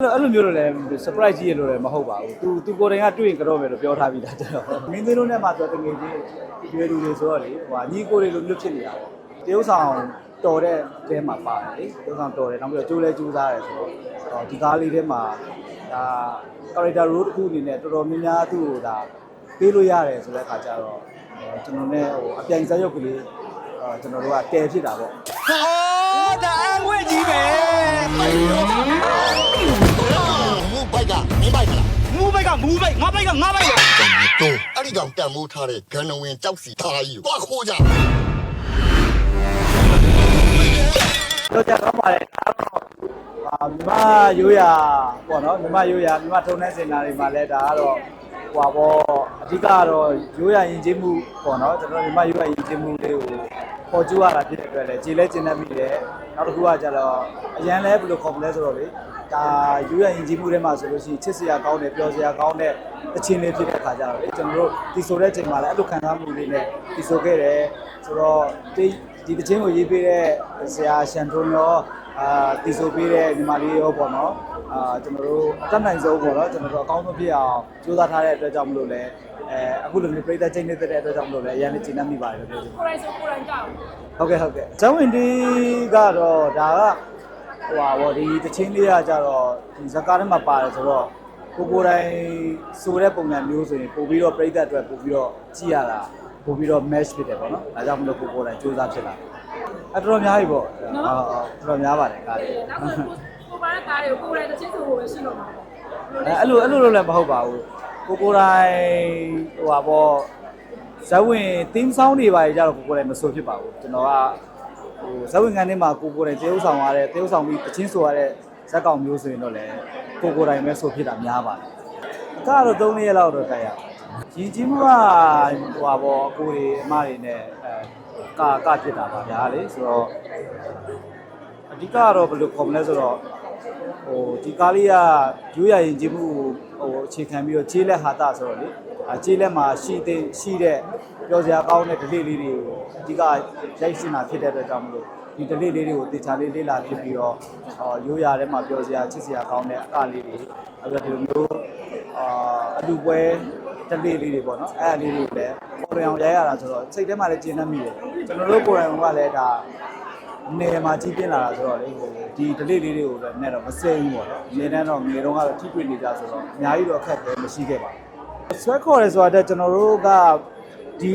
အဲ့လိုအဲ့လိုမျိုးလို့လည်း surprise ကြီးရလို့လည်းမဟုတ်ပါဘူး။ तू तू ကိုယ်တိုင်ကတွေ့ရင်ကြောမယ်လို့ပြောထားပြီးသားကျွန်တော်။မင်းသေးလို့နဲ့မှဆိုတငယ်ချင်းရွယ်လူတွေဆိုတော့လေဟိုဟာညီကိုတွေလိုမျိုးဖြစ်နေတာပေါ့။တရုပ်ဆောင်တော်တဲ့တဲမှာပါတယ်လေ။တရုပ်ဆောင်တော်တယ်နောက်ပြီးတော့ကျိုးလဲကျိုးစားတယ်ဆိုတော့အော်ဒီကားလေးထဲမှာဒါ character role တစ်ခုအနေနဲ့တော်တော်များများသူ့ကိုဒါပေးလို့ရတယ်ဆိုတဲ့အခါကျတော့အော်ကျွန်တော်နဲ့ဟိုအပြိုင်စားရုပ်ကလေးအော်ကျွန်တော်တို့ကတဲဖြစ်တာပေါ့ဟောဒါအန်ခွင့်ကြီးပဲ မူးဘိုက်ကမူးဘိုက်ငါဘိုက်ကငါဘိုက်လားတော့အဲ့ဒီကောင်တန်မိုးထားတဲ့ဂန်နဝင်ကြောက်စီထားကြီးကိုသွားခိုးကြတော့ကြတော့ပါတယ်ဒါတော့အာမြမရိုးရာပေါ့နော်မြမရိုးရာမြမထုံတဲ့စင်တာတွေမှာလဲဒါကတော့ဟွာပေါ့အဓိကကတော့ရိုးရာယဉ်ကျေးမှုပေါ့နော်ကျွန်တော်မြမရိုးရာယဉ်ကျေးမှုလေးကို ပေါ်ကျူရတာဖြစ်တဲ့အတွက်လဲခြေလဲကျင်တတ်မိတယ်နောက်တစ်ခုကကျတော့အရန်လဲဘယ်လိုခေါ်မလဲဆိုတော့လေဒါရိုးရာယဉ်ကျေးမှုတွေမှာဆိုလို့ရှိရင်ချစ်စရာကောင်းတယ်ပျော်စရာကောင်းတဲ့အချင်းလေးဖြစ်တဲ့အခါကျတော့လေကျွန်တော်တို့ဒီဆိုတဲ့ချိန်မှာလည်းအဲ့လိုခံစားမှုလေးနဲ့ဒီဆိုခဲ့တယ်ဆိုတော့ဒီဒီတခြင်းကိုရေးပေးတဲ့ဆရာရှန်ထုံးရော အာတီဆိုပေးတဲ့ညီမလေးရောပေါ့နော်အာကျွန်တော်တို့အတက်နိုင်ဆုံးပေါ့နော်ကျွန်တော်တို့အကောင်းဆုံးဖြစ်အောင်ကြိုးစားထားတဲ့အတွက်ကြောင့်မလို့လဲအဲအခုလိုမျိုးပြည်သက်ချိန်နေတဲ့အတွက်ကြောင့်မလို့လဲအရင်လည်းကျင့်တတ်မိပါတယ်လို့ပြောချင်ပါတယ်ကိုယ်တိုင်ဆိုကိုယ်တိုင်ကြောက်ဟုတ်ကဲ့ဟုတ်ကဲ့ဇဝင်ဒီကတော့ဒါကဟိုပါဗောဒီတချင်းလေးကကြတော့ဒီဇကာထဲမှာပါတယ်ဆိုတော့ကိုကိုယ်တိုင်ဆိုတဲ့ပုံစံမျိုးဆိုရင်ပို့ပြီးတော့ပြည်သက်အတွက်ပို့ပြီးတော့ကြည့်ရတာပို့ပြီးတော့ match ဖြစ်တယ်ဗောနော်ဒါကြောင့်မလို့ကိုကိုယ်တိုင်စူးစမ်းဖြစ်လာတယ် အဲ့တော်တော်များပြီဗောဟုတ်ဟုတ်တော်တော်များပါတယ်ကားလေးနောက်ဆိုကိုပါတဲ့ကားတွေကိုကိုယ်တိုင်တစ်ချင်းဆိုဖို့ပဲရှိတော့မှာပေါ့အဲအဲ့လိုအဲ့လိုလို့လည်းမဟုတ်ပါဘူးကိုကိုယ်တိုင်ဟိုပါဗောဇဝင် theme song တွေပါကြတော့ကိုကိုယ်တိုင်မဆိုဖြစ်ပါဘူးကျွန်တော်ကဟိုဇက်ဝင်ကန်ထဲမှာကိုကိုယ်တိုင်တရုပ်ဆောင်ရတဲ့တရုပ်ဆောင်ပြီးတချင်းဆိုရတဲ့ဇက်ကောင်မျိုးဆိုရင်တော့လည်းကိုကိုယ်တိုင်ပဲဆိုဖြစ်တာများပါတယ်အကတော့၃ရက်လောက်တော့တိုက်ရပါတယ်ရင်ကြီးမှုကဟိုပါဘောအကိုတွေအမတွေနဲ့အဲ ကာကဖြစ်တာပါဗျာလေဆိုတော့အဓိကကတော့ဘယ်လိုခေါ်မလဲဆိုတော့ဟိုဒီကားလေးကရိုးရရင်ကြီးမှုဟိုအခြေခံပြီးတော့ခြေလက်ဟာတာဆိုတော့လေအခြေလက်မှာရှိတဲ့ရှိတဲ့ပြောစရာကောင်းတဲ့ delay လေးတွေကိုအဓိကရိုက်စင်တာဖြစ်တဲ့အတွက်ကြောင့်မလို့ဒီ delay လေးတွေကိုတေချာလေးလေးလာဖြစ်ပြီးတော့ဟောရိုးရထဲမှာပြောစရာချစ်စရာကောင်းတဲ့အကလေးတွေအဲ့ဒါဒီလိုမျိုးအာအလူပွဲ delay လေးတွေပေါ့နော်အဲ့အလေးတွေကိုလည်းပေါ်လွင်အောင်ရိုက်ရတာဆိုတော့စိတ်ထဲမှာလည်းကျဉ်းနှံ့မိတယ် ကျွန်တော်တို့ကိုယ်တိုင်ကလည်းဒါနေမှာကြီးပြင်းလာတာဆိုတော့လေဟိုဒီ delay လေးတွေကိုလည်းနဲ့တော့မစိမ့်ဘူးပေါ့နော်။နေတန်းတော့ငွေတုံးကတော့ထိတွေ့နေကြဆိုတော့အများကြီးတော့အခက်အခဲမရှိခဲ့ပါဘူး။ဆွဲခေါ်ရဲဆိုတာတဲ့ကျွန်တော်တို့ကဒီ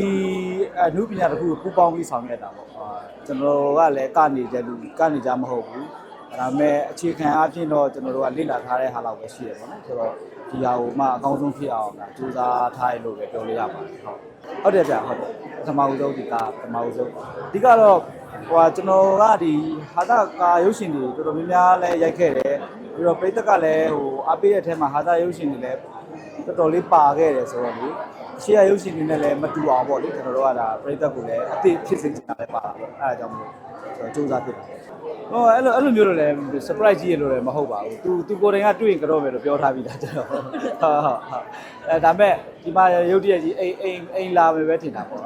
အမှုပညာတစ်ခုကိုပူပေါင်းပြီးဆောင်ရွက်တာပေါ့။အာကျွန်တော်တို့ကလည်းကနေကြလူကနေကြမဟုတ်ဘူး။ ဒါပေမဲ့အခြေခံအဖြစ်တော့ကျွန်တော်တို့ကလေ့လာထားတဲ့ဟာလောက်ပဲရှိတယ်ပေါ့နော်။ဆိုတော့ဒီဟာကိုမှအကောင်းဆုံးဖြစ်အောင်ဒါစူးစမ်းထားရလို့ပဲပြောလို့ရပါတယ်ဟုတ်။ဟုတ်တယ်ဗျဟုတ်တယ်။ပထမဦးဆုံးဒီကပထမဦးဆုံးအဓိကတော့ဟိုကကျွန်တော်ကဒီဟာတာကာရုပ်ရှင်တွေတော်တော်များများလဲရိုက်ခဲ့တယ်ပြီးတော့ပိတ်သက်ကလည်းဟိုအပေးတဲ့အထက်မှာဟာတာရုပ်ရှင်တွေလည်းတော်တော်လေးပါခဲ့တယ်ဆိုတော့လေအရှိရရုပ်ရှင်တွေနဲ့လည်းမတူအောင်ပေါ့လေကျွန်တော်တို့ကဒါပိတ်သက်ကိုလည်းအသိဖြစ်စေချင်တာလည်းပါတာပေါ့အဲဒါကြောင့်မ လို့ကျွန်တော်စူးစမ်းဖြစ်တယ်ဟိုအဲ့လိုအဲ့လိုမျိုးလို့လည်း surprise ကြီးရလို့လည်းမဟုတ်ပါဘူး။ तू तू ကိုယ်တိုင်ကတွေ့ရင်ကြောမယ်လို့ပြောထားပြီးသားကျွန်တော်။ဟုတ်ဟုတ်ဟုတ်။အဲဒါမဲ့ဒီမှာရုပ်တရက်ကြီးအိမ်အိမ်အိမ်လာမယ်ပဲထင်တာပေါ့။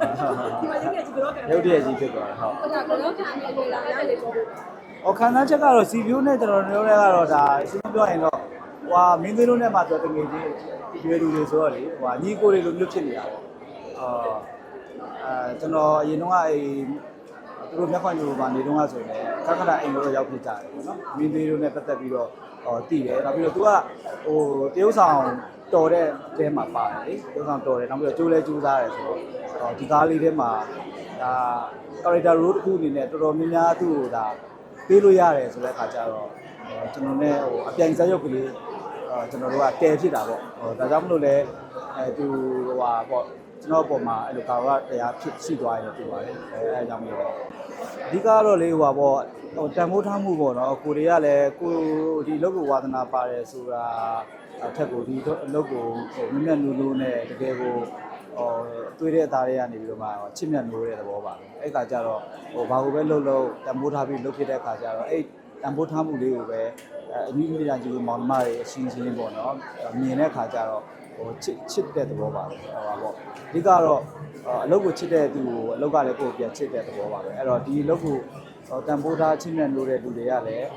ဒီမှာရုပ်ရည်ကြီးကတော့ရုပ်တရက်ကြီးဖြစ်သွားတယ်ဟုတ်ဟုတ်တာကတော့ခံနေလို့လားအဲ့ဒါလေးပြောဖို့။အော်ခံစားချက်ကတော့စီပြိုးနဲ့ကျွန်တော်တို့လည်းကတော့ဒါရှင်းပြောရင်တော့ဟွာမင်းသေးလို့နဲ့မှဆိုတငယ်ချင်းရွယ်လူတွေဆိုတော့လေဟွာညီကိုတွေလိုမျိုးဖြစ်နေတာပေါ့။အာအဲကျွန်တော်အရင်တော့အဲ သူတို့မျက်ခွန်ယူပါနေတော့ဆိုရင်ခက်ခဏအိမ်ကိုတော့ရောက်ဖြစ်ကြတယ်ပေါ့နော်။မင်းသေးလို့နဲ့ပတ်သက်ပြီးတော့ဟောတည်တယ်။နောက်ပြီးတော့ तू ကဟိုတရုပ်ဆောင်တော်တဲ့တဲမှာပါတယ်လေ။တရုပ်ဆောင်တော်တယ်နောက်ပြီးတော့ကျိုးလဲကျိုးစားတယ်ဆိုတော့ဟောဒီကားလေးထဲမှာဒါ character role တစ်ခုအနေနဲ့တော်တော်များများသူ့ကိုဒါပေးလို့ရတယ်ဆိုတဲ့အခါကျတော့အဲကျွန်တော်နဲ့ဟိုအပြိုင်စားရုပ်ကလေးအဲကျွန်တော်တို့ကတဲဖြစ်တာပေါ့ဟိုဒါကြောင့်မလို့လဲအဲသူဟိုဟာပေါ့ ကျွန်တော်အပေါ်မှာအဲ့လိုကာဝတရားဖြစ်ရှိသွားရင်ပြောပါတယ်အဲအဲကြောင့်မလို့အဓိကတော့လေဟိုဟာပေါ့ဟိုတန်ဖိုးထားမှုပေါ့နော်ကိုတွေကလည်းကိုဒီလောကဝါသနာပါတယ်ဆိုတာအထက်ကိုဒီအလုပ်ကိုဟိုမြင့်မြတ်နူးနူးနဲ့တကယ်ကိုဟိုတွေးတဲ့အသားတွေကနေပြီးတော့မှချစ်မြတ်နိုးတဲ့သဘောပါပဲအဲ့ခါကျတော့ဟိုဘာကိုပဲလှုပ်လှုပ်တံမိုးထားပြီးလှုပ်ဖြစ်တဲ့ခါကျတော့အဲ့တံမိုးထားမှုလေးကိုပဲအနည်းနည်းကြီးကိုမောင်နှမတွေအချင်းချင်းပေါ့နော်မြင်တဲ့ခါကျတော့ ဟိုချစ်ချစ်တဲ့သဘောပါပဲဟိုပါပေါ့အဓိကတော့အလုပ်ကိုချစ်တဲ့သူကိုအလုပ်ကလည်းကိုယ်ပြန်ချစ်တဲ့သဘောပါပဲအဲ့တော့ဒီအလုပ်ကိုတံမိုးထားချစ်မြတ်နိုးတဲ့လူတွေကလည်း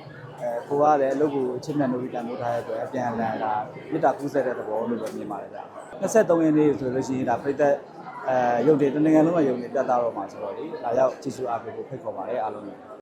အဲကိုကလည်းအလုပ်ကိုအချင်းမြတ်လို့တန်ဖိုးထားတဲ့အတွက်အပြန်အလှန်ဒါမေတ္တာကူးဆက်တဲ့သဘောလို့ပဲမြင်ပါတယ်ဗျာ23ရက်နေ့ဆိုလို့ရှိရင်ဒါပြည်သက်အဲရုပ်တွေတနင်္ဂနွေလုံးကရုပ်တွေပြတ်သားတော့မှာဆိုတော့လေဒါရောက်ကြည့်စုအားပေးဖို့ဖိတ်ခေါ်ပါတယ်အားလုံးကို